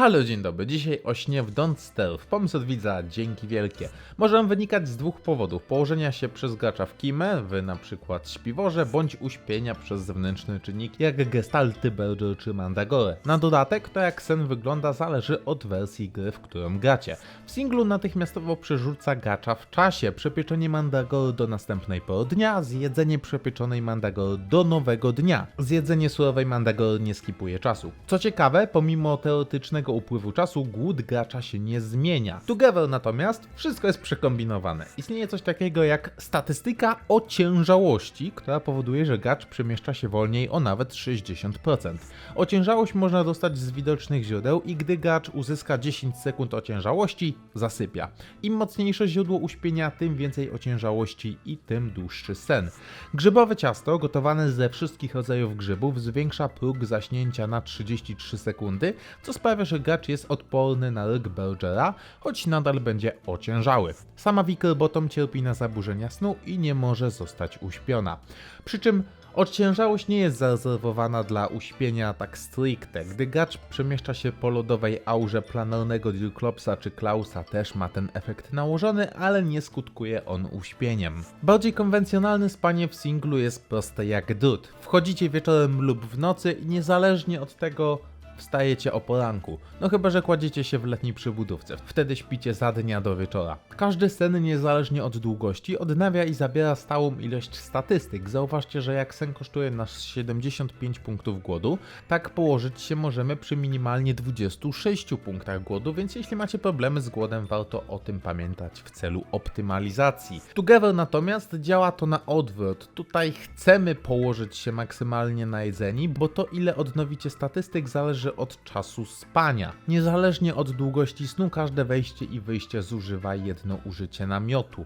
Halo, dzień dobry. Dzisiaj o śnie w Don't Stealth. Pomysł od widza, dzięki wielkie. Może on wynikać z dwóch powodów. Położenia się przez gracza w kimę, w na przykład śpiworze, bądź uśpienia przez zewnętrzny czynnik, jak gestalty, Belger czy Mandagore. Na dodatek, to jak sen wygląda zależy od wersji gry, w którą gracie. W singlu natychmiastowo przerzuca gracza w czasie. Przepieczenie Mandagory do następnej pory dnia, zjedzenie przepieczonej Mandagory do nowego dnia. Zjedzenie surowej Mandagory nie skipuje czasu. Co ciekawe, pomimo teoretycznego upływu czasu, głód gracza się nie zmienia. Together natomiast wszystko jest przekombinowane. Istnieje coś takiego jak statystyka ociężałości, która powoduje, że gracz przemieszcza się wolniej o nawet 60%. Ociężałość można dostać z widocznych źródeł i gdy gracz uzyska 10 sekund ociężałości, zasypia. Im mocniejsze źródło uśpienia, tym więcej ociężałości i tym dłuższy sen. Grzybowe ciasto, gotowane ze wszystkich rodzajów grzybów, zwiększa próg zaśnięcia na 33 sekundy, co sprawia, że gracz jest odporny na ryk Bergera, choć nadal będzie ociężały. Sama Wickelbottom cierpi na zaburzenia snu i nie może zostać uśpiona. Przy czym Odciężałość nie jest zarezerwowana dla uśpienia tak stricte. Gdy gracz przemieszcza się po lodowej aurze planernego Dirklopsa czy Klausa też ma ten efekt nałożony, ale nie skutkuje on uśpieniem. Bardziej konwencjonalne spanie w singlu jest proste jak drut. Wchodzicie wieczorem lub w nocy i niezależnie od tego wstajecie o poranku. No chyba, że kładziecie się w letniej przybudówce. Wtedy śpicie za dnia do wieczora. Każdy sen, niezależnie od długości, odnawia i zabiera stałą ilość statystyk. Zauważcie, że jak sen kosztuje nas 75 punktów głodu, tak położyć się możemy przy minimalnie 26 punktach głodu, więc jeśli macie problemy z głodem, warto o tym pamiętać w celu optymalizacji. Together natomiast działa to na odwrót. Tutaj chcemy położyć się maksymalnie na jedzeni, bo to ile odnowicie statystyk zależy od czasu spania. Niezależnie od długości snu, każde wejście i wyjście zużywa jedno użycie namiotu.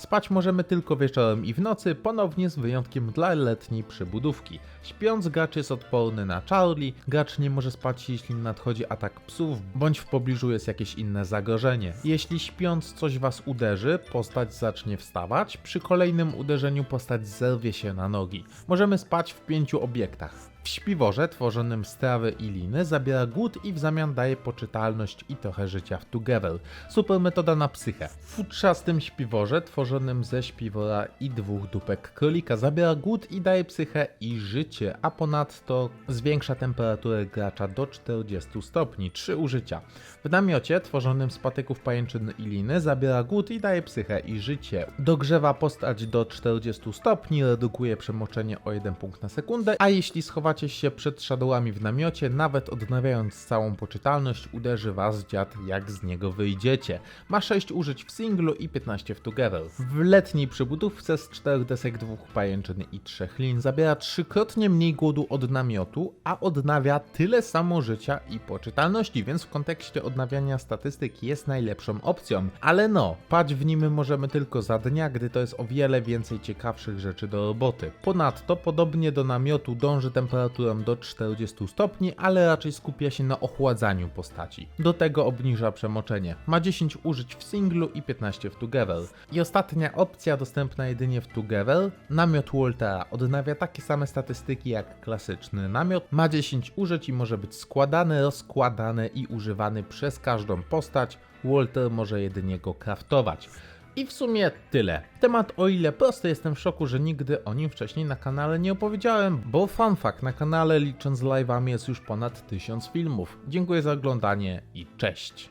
Spać możemy tylko wieczorem i w nocy, ponownie z wyjątkiem dla letniej przybudówki. Śpiąc, gracz jest odporny na Charlie, gracz nie może spać jeśli nadchodzi atak psów, bądź w pobliżu jest jakieś inne zagrożenie. Jeśli śpiąc coś was uderzy, postać zacznie wstawać, przy kolejnym uderzeniu postać zerwie się na nogi. Możemy spać w pięciu obiektach. W śpiworze tworzonym z trawy i liny zabiera głód i w zamian daje poczytalność i trochę życia w Together. Super metoda na psychę. W futrzastym śpiworze tworzonym ze śpiwora i dwóch dupek królika zabiera głód i daje psychę i życie, a ponadto zwiększa temperaturę gracza do 40 stopni, 3 użycia. W namiocie tworzonym z patyków pajęczyny i liny zabiera głód i daje psychę i życie. Dogrzewa postać do 40 stopni, redukuje przemoczenie o 1 punkt na sekundę, a jeśli schowacie się przed shadowami w namiocie, nawet odnawiając całą poczytalność, uderzy was dziad jak z niego wyjdziecie. Ma 6 użyć w singlu i 15 w Together. W letniej przybudówce z 4 desek, 2 pajęczyn i 3 lin zabiera trzykrotnie mniej głodu od namiotu, a odnawia tyle samo życia i poczytalności, więc w kontekście odnawiania statystyk jest najlepszą opcją. Ale no, pać w nim możemy tylko za dnia, gdy to jest o wiele więcej ciekawszych rzeczy do roboty. Ponadto, podobnie do namiotu, dąży temperaturą do 40 stopni, ale raczej skupia się na ochładzaniu postaci. Do tego obniża przemoczenie. Ma 10 użyć w singlu i 15 w Together. I ostatnia opcja dostępna jedynie w Together, namiot Waltera. Odnawia takie same statystyki jak klasyczny namiot. Ma 10 użyć i może być składany, rozkładany i używany przez każdą postać. Walter może jedynie go craftować. I w sumie tyle. Temat o ile prosty, jestem w szoku, że nigdy o nim wcześniej na kanale nie opowiedziałem, bo fun fact, na kanale licząc live'ami jest już ponad 1000 filmów. Dziękuję za oglądanie i cześć.